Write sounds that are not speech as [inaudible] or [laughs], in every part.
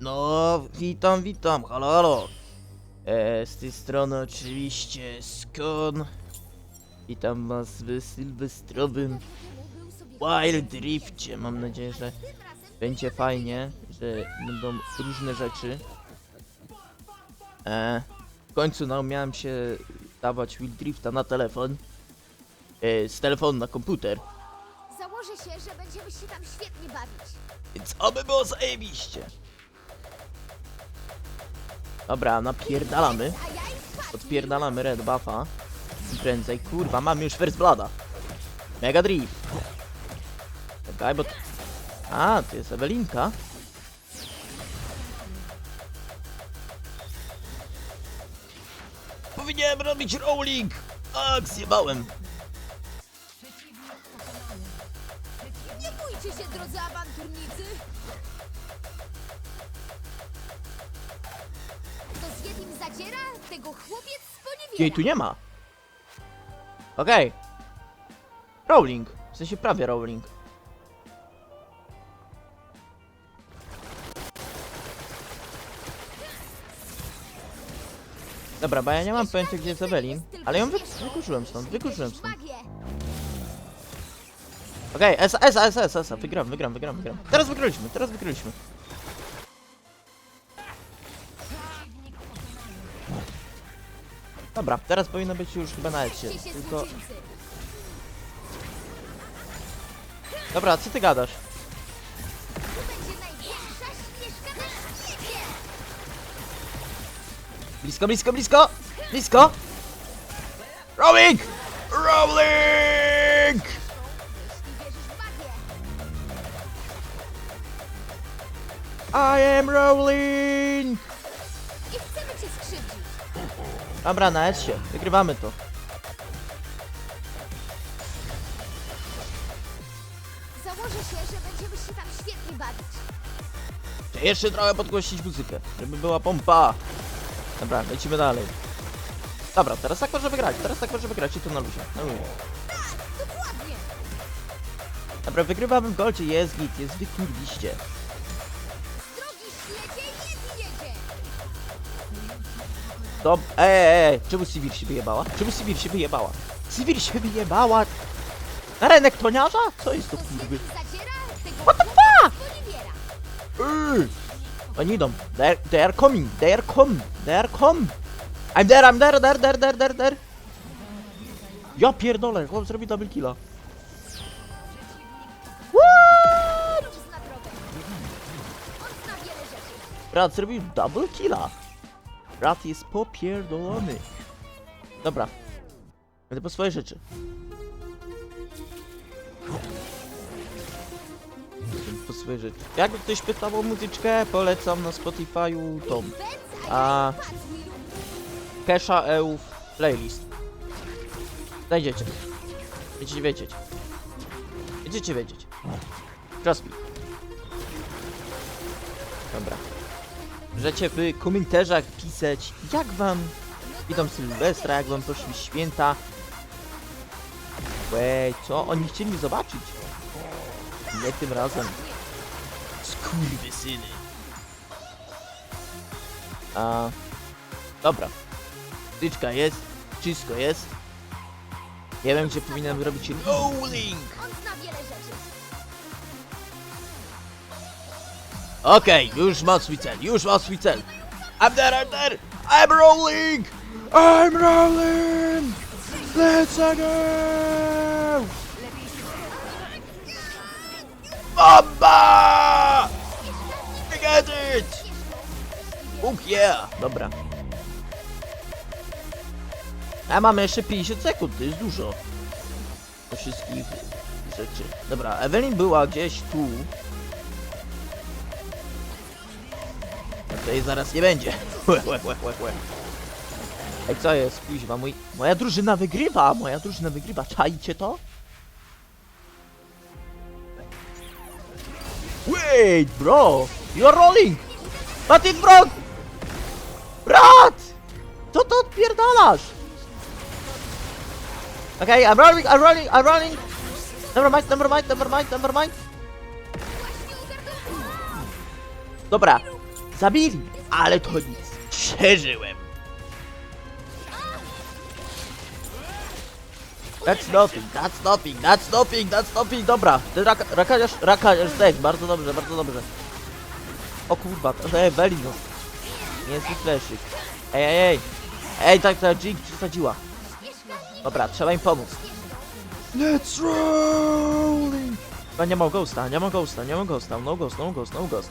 No, witam, witam, halo, halo. E, z tej strony oczywiście Skon. Witam was w sylwestrowym Wild Drifcie. Mam nadzieję, że będzie fajnie, że będą różne rzeczy. E, w końcu naumiałem się dawać Wild Drifta na telefon. E, z telefonu na komputer. Założę się, że będziemy się tam świetnie bawić. Więc oby było zajebiście. Dobra, napierdalamy. Odpierdalamy Red Buffa. I prędzej, kurwa, mam już First Blooda. Mega Drift. Czekaj, bo... A, to jest Ewelinka. Powinienem robić rolling! A, zjebałem. Nie bójcie się, drodzy awanturnicy. Zadziera, tego chłopiec sponiewiera. Jej tu nie ma. Okej. Rolling. W sensie prawie rolling. Dobra, bo ja nie mam pojęcia gdzie jest Evelyn, ale ją wy wykurzyłem stąd, wykurzyłem stąd. Okej, S, S, S, S, S, wygram, wygram, wygram, wygram. Teraz wygraliśmy, teraz wygraliśmy. Dobra, teraz powinno być już chyba na się, tylko... Dobra, co ty gadasz? Blisko, blisko, blisko! Blisko! W magię. I am rolling! Dobra, na się. Wygrywamy to. Założę się, że będziemy się tam świetnie bawić. Jeszcze trochę podgłościć muzykę, żeby była pompa. Dobra, lecimy dalej. Dobra, teraz tak może wygrać, teraz tak może wygrać i to na luzie, na luzie. Dokładnie. Dobra, wygrywamy w golcie, jest git, jest wykurwiście. To... Ej, ej, czemu Sivir się wyjebała? Czemu Sivir się wyjebała? Sivir się wyjebała! Na rynek toniarza? Co jest to kurwy? What the sponiewiera. Ej! Oni idą. They, they are coming. They are come. They are come. I'm there, I'm there, there, there, there, there, there. Ja pierdolę, chłop zrobi double killa. What? Brat zrobił double killa. Brat jest popierdolony. Dobra. Będę po swoje rzeczy. Będę Po swoje rzeczy. Jakby ktoś pytał o muzyczkę, polecam na Spotify'u tą. A-. Kesha EU playlist. Znajdziecie. Będziecie wiedzieć. Będziecie wiedzieć. Trust me. Możecie w komentarzach pisać, jak wam idą Sylwestra, jak wam poszły święta. Wej, co? Oni chcieli zobaczyć. Nie tym razem. Skurwysyny. A... Dobra. Tyczka jest, wszystko jest. Nie wiem, gdzie powinienem robić rolling. Okej, już ma swój cel, już ma swój cel. I'm there, I'm there, I'm rolling! I'm rolling! Let's go! Bomba! I get it! Oh yeah! Dobra. A mamy jeszcze 50 sekund, to jest dużo. Do wszystkich rzeczy. Dobra, Evelyn była gdzieś tu. Tutaj zaraz nie będzie. Ej, co jest? Kuźwa, mój... Moja drużyna wygrywa! Moja drużyna wygrywa. Czajcie to? Wait, bro! You're rolling! Not in front! Brat! Co to odpierdalasz? Okay, I'm rolling, I'm rolling, I'm rolling! Never mind, never mind, never mind, never mind! Dobra, zabili, ale to nic. Przeżyłem. That's nothing, that's nothing, that's nothing, that's nothing, dobra. Ten rak, rakaniarz, rakaniarz, bardzo dobrze, bardzo dobrze. O kurwa, to ej, Belin, no. Niezły fleszyk. Ej, ej, ej. Ej, tak, ta Jig przesadziła. Dobra, trzeba im pomóc. Let's rolling! Chyba nie ma ghosta, nie ma ghosta, nie ma ghosta, no ghost, no ghost, no ghost.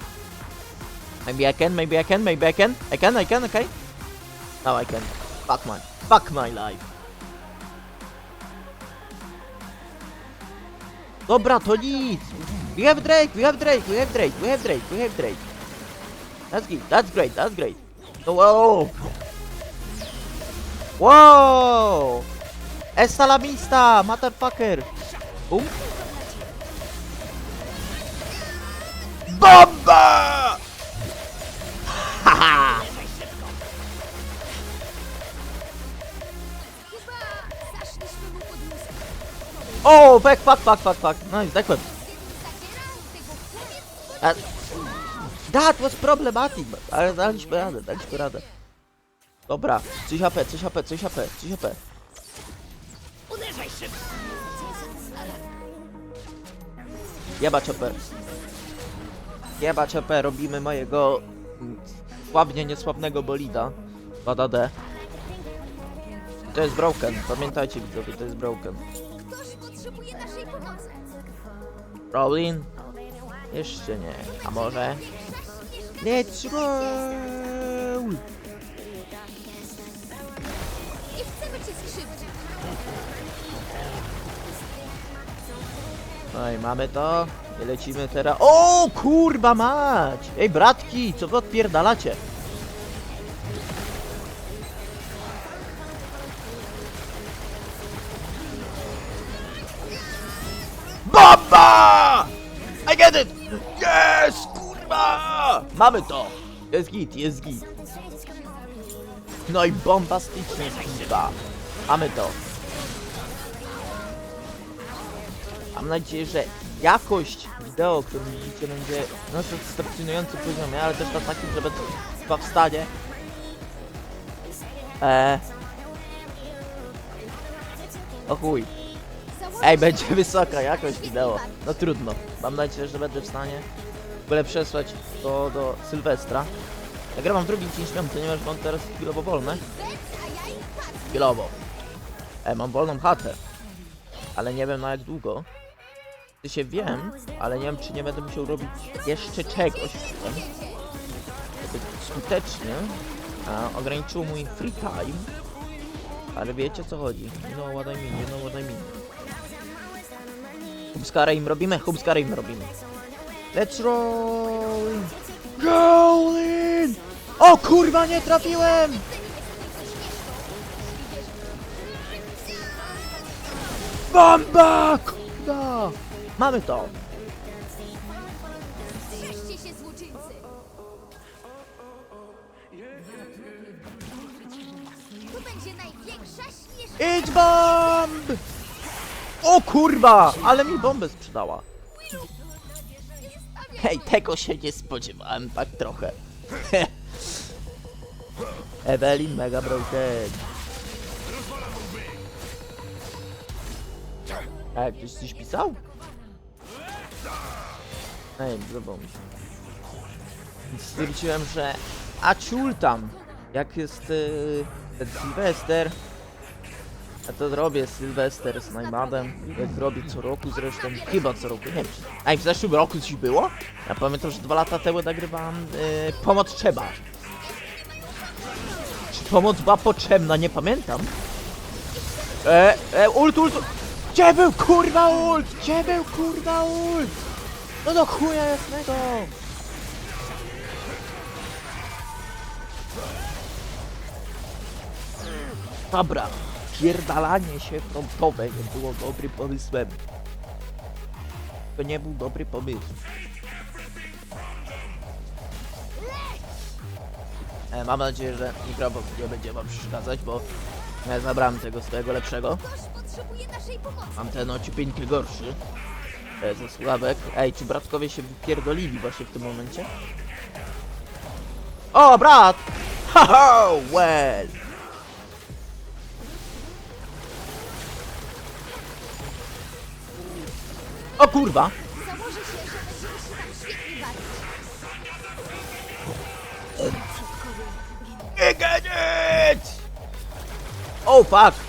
Maybe I can, maybe I can, maybe I can. I can, I can, okay? No, I can. Fuck my, fuck my life. Dobra, to nic. We have Drake, we have Drake, we have Drake, we have Drake, we have Drake. That's good, that's great, that's great. No, whoa! Whoa! Esta la mista, motherfucker! Boom. Bomba! Oh, fuck, fuck, fuck, fuck, fuck. No zacierał tego chłopiec, A, that was problematic, ale daliśmy radę, daliśmy radę. Dobra, coś HP, coś HP, coś HP, coś HP. Jebać OP. Jebać OP, robimy mojego sławnie niesławnego bolida. 2D. To jest broken, pamiętajcie widzowie, to jest broken. Potrzebuje naszej pomocy. Rolling? Jeszcze nie. A może? Let's roll! Nie chcemy cię skrzywdzić. No i mamy to. I lecimy teraz. O kurwa mać! Ej bratki, co wy odpierdalacie? Mamy to! Jest git, jest git. No i bombastycznie kurwa. Mamy to. Mam nadzieję, że jakość wideo, którą widzicie, będzie na satysfakcjonującym poziomie, ale też na takim, że będę chyba w stanie. Eee. O chuj. Ej, będzie [laughs] wysoka jakość wideo. No trudno. Mam nadzieję, że będę w stanie w ogóle przesłać to do Sylwestra. Nagrywam drugi dzień świąt, ponieważ mam teraz chwilowo wolne. Ja. Chwilowo. E, mam wolną chatę. Ale nie wiem na jak długo. Ty się wiem, ale nie wiem czy nie będę musiał robić jeszcze czegoś w żeby skutecznie a, ograniczyło mój free time. Ale wiecie co chodzi. Know what I mean, you know. Hubskara im robimy? Hubskara im robimy. Let's roll! Going! O kurwa nie trafiłem! Bomba! Kurwa! Mamy to! Strzeżcie się złoczyńcy. To będzie największa śnieżka. Idź bomb! O kurwa! Ale mi bombę sprzedała. Hej, tego się nie spodziewałem tak trochę. [laughs] Evelyn Mega Broken. Ej, ktoś coś pisał? Ej, zobacz mi się. Stwierdziłem, że a ciul tam, jak jest yy, ten Sylwester, ja to robię Sylwester z Najmadem, jak robię co roku zresztą, chyba co roku, nie wiem. A i w zeszłym roku coś było? Ja pamiętam, że dwa lata temu nagrywałem yy, Pomoc Trzeba. Czy pomoc była potrzebna, nie pamiętam. E, e, ult, ult! Gdzie był kurwa ult? Gdzie był kurwa ult? No do chuja jasnego! Dobra, pierdalanie się frontowe nie było dobrym pomysłem. To nie był dobry pomysł. E, mam nadzieję, że mikrofon nie będzie wam przeszkadzać, bo ja zabrałem tego swojego lepszego. Mam ten ociupieńkę gorszy. E, ze sławek. Ej, czy bratkowie się wypierdolili właśnie w tym momencie? O, brat! [laughs] Haha, well! O kurwa! Założę się, że będziemy się tam świetnie bawić. It! Oh fuck!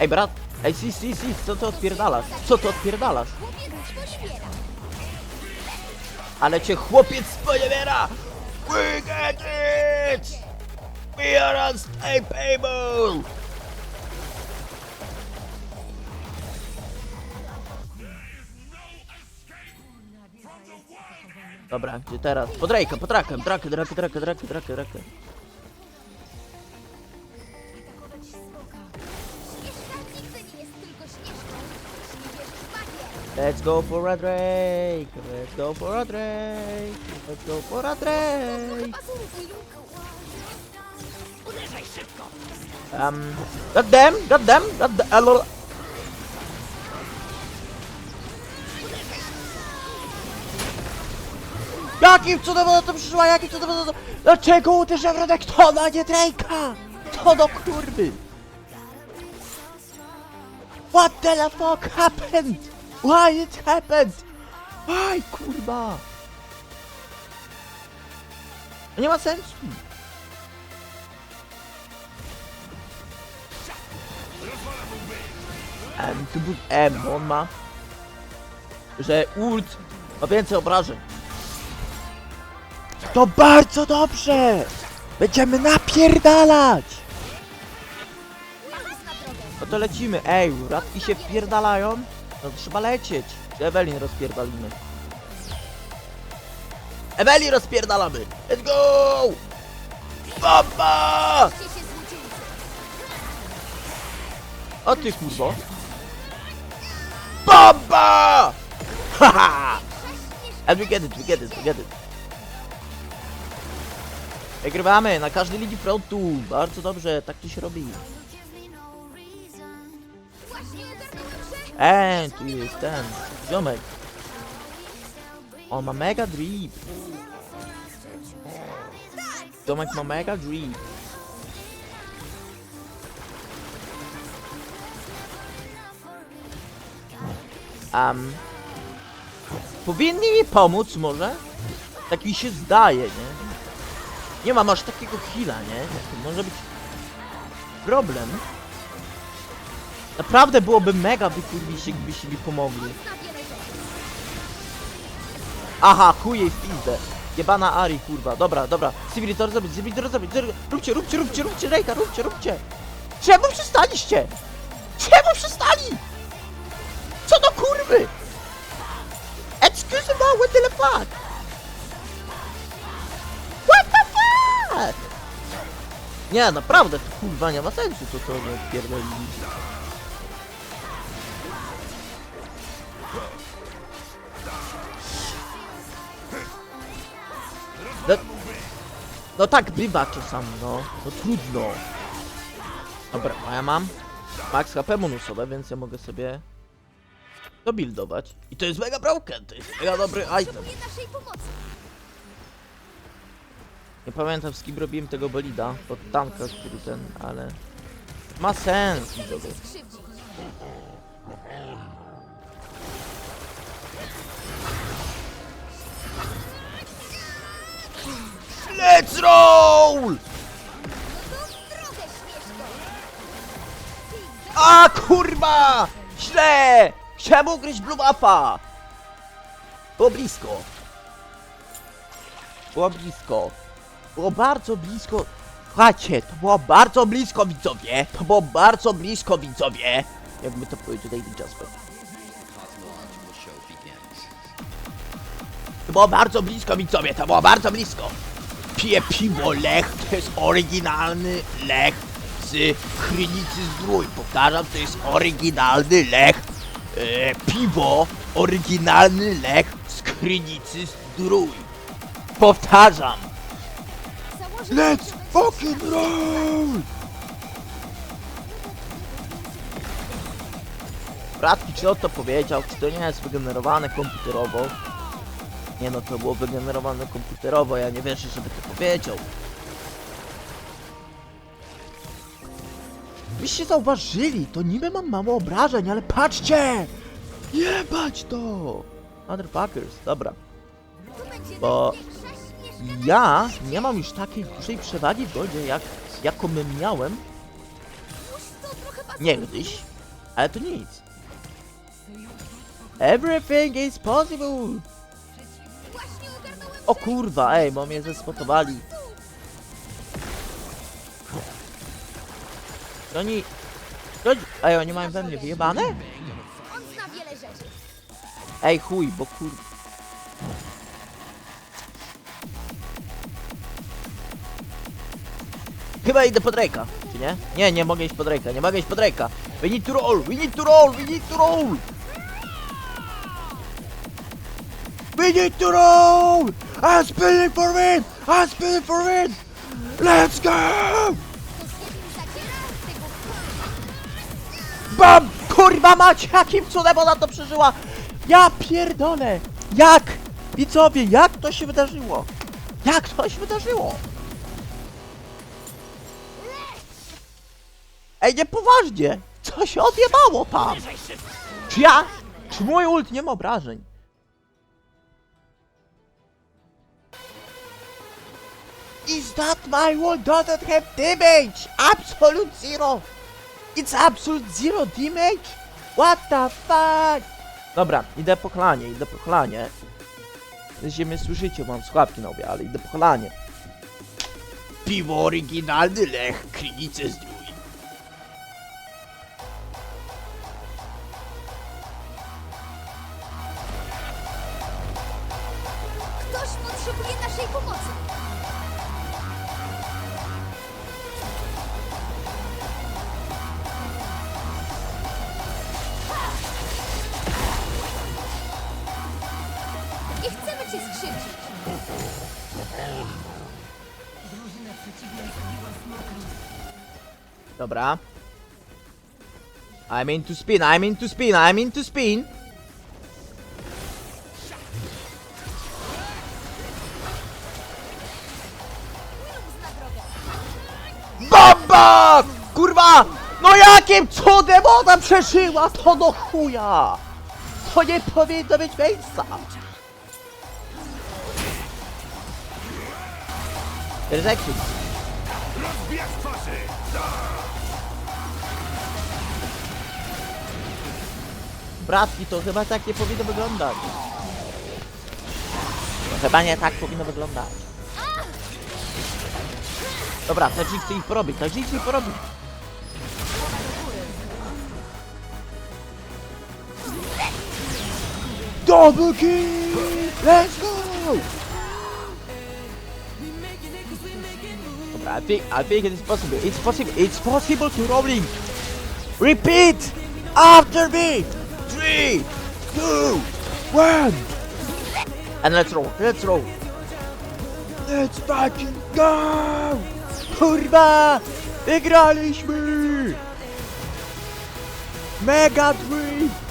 Ej brat! Ej si si si, co to odpierdalasz? Co to odpierdalasz? Ale cię chłopiec sponiewiera! We get it! We are unstoppable! Drakę, drakę, drakę. Śnieżka nigdy nie jest tylko śnieżką. Jeśli wierzysz w magię. Let's go for a Drake! Let's go for a Drake! Let's go for a Drake! Um, god damn, god Jakim cudem ona to przyszła, jakim cudem ona to... Dlaczego uderza w Redektona, a nie Drake'a? To do kurwy! What the fuck happened? Why it happened? Why, kurwa? Nie ma sensu. M, to był M, on ma... Że ult ma więcej obrażeń. To bardzo dobrze! Będziemy napierdalać! No to lecimy, ej, radki się wpierdalają? No trzeba lecieć. Ewelin rozpierdalimy? Ewelin rozpierdalamy! Let's go! Bomba! O ty kurwo! Bomba! [laughs] Haha! And we get it, we get it, we get it. Wygrywamy na każdej linii frontu. Bardzo dobrze, tak to się robi. Ej, tu jest ten, ziomek. On ma mega drip. Ziomek ma mega drip. Um, powinni mi pomóc może? Tak mi się zdaje, nie? Nie mam aż takiego heala, nie? To może być problem. Naprawdę byłoby mega wykurwić, jakbyście mi pomogli. Aha, chuje w pizdę. Jebana Ari, kurwa. Dobra, dobra. Cywilitor zrobić, cywilitor zrobić. Róbcie, róbcie, róbcie, róbcie, Rejka, róbcie, róbcie. Czemu przestaliście? Czemu przestali? Co do kurwy? Excuse me, what the fuck? Nie, naprawdę, to kurwa nie ma sensu, to co nie pierdolili. No, no tak bywa czasami, no. No trudno. Dobra, a ja mam max HP bonusowe, więc ja mogę sobie dobuildować. I to jest mega broken, to jest mega dobry item. Nie pamiętam z kim robiłem tego bolida, pod tanka, który ten, ale... Ma sens, widzowie. Let's roll! A kurwa! Źle! Chciałem ugryźć Blue! Było blisko. Było blisko. Było bardzo blisko. Słuchajcie, to było bardzo blisko widzowie. To było bardzo blisko widzowie. Jakby to powiedział David Jasper. To było bardzo blisko widzowie, to było bardzo blisko. Piję piwo Lech, to jest oryginalny Lech z Krynicy Zdrój. Powtarzam, to jest oryginalny Lech. E, piwo, oryginalny Lech z Krynicy Zdrój. Powtarzam. Let's fucking roll! Bratki, czy on to powiedział? Czy to nie jest wygenerowane komputerowo? Nie no, to było wygenerowane komputerowo, ja nie wierzę, żeby to powiedział. Byście zauważyli, to niby mam mało obrażeń, ale patrzcie! Jebać to! Motherfuckers, dobra. Bo Ja nie mam już takiej dużej przewagi w goldzie, jak, jaką miałem niegdyś, ale to nic. Everything is possible! O kurwa, ej, bo mnie zespotowali. To Oni... To... Ej, oni mają we mnie wyjebane? Ej, chuj, bo kur... Chyba idę pod Drake'a, czy nie? Nie, nie mogę iść pod Drake'a, nie mogę iść pod Drake'a. We need to roll, we need to roll, we need to roll! We need to roll! I'm spinning for win! I'm spinning for win! Let's go! BAM! Kurwa mać, jakim cudem ona to przeżyła! Ja pierdolę! Jak? Widzowie, jak to się wydarzyło? Jak to się wydarzyło? Ej, nie poważnie! Co się odjebało tam? Czy ja? Czy mój ult nie ma obrażeń? Is that my ult doesn't have damage? Absolute zero! It's absolute zero damage? What the fuck? Dobra, idę po chlanie, idę po. Jeśli mnie słyszycie, mam słuchawki na obie, ale idę po chlanie. Piwo oryginalny Lech, Krynice zdrój. Potrzebuje naszej pomocy. Nie chcemy cię skrzywdzić. Dobra. I'm into spin, I'm into spin, I'm into spin. No jakim cudem ona przeżyła to do chuja? To nie powinno mieć miejsca. Rejected. Bratki, to chyba tak nie powinno wyglądać. To chyba nie tak powinno wyglądać. Dobra, Tajik chce ich porobić, Tajik chce ich. Double kill! Let's go! I think, I think it is possible. It's possible. It's possible to rolling. Repeat after me. Three, two, one. And let's roll. Let's roll. Let's fucking go! Kurwa! Wygraliśmy! Mega Dream!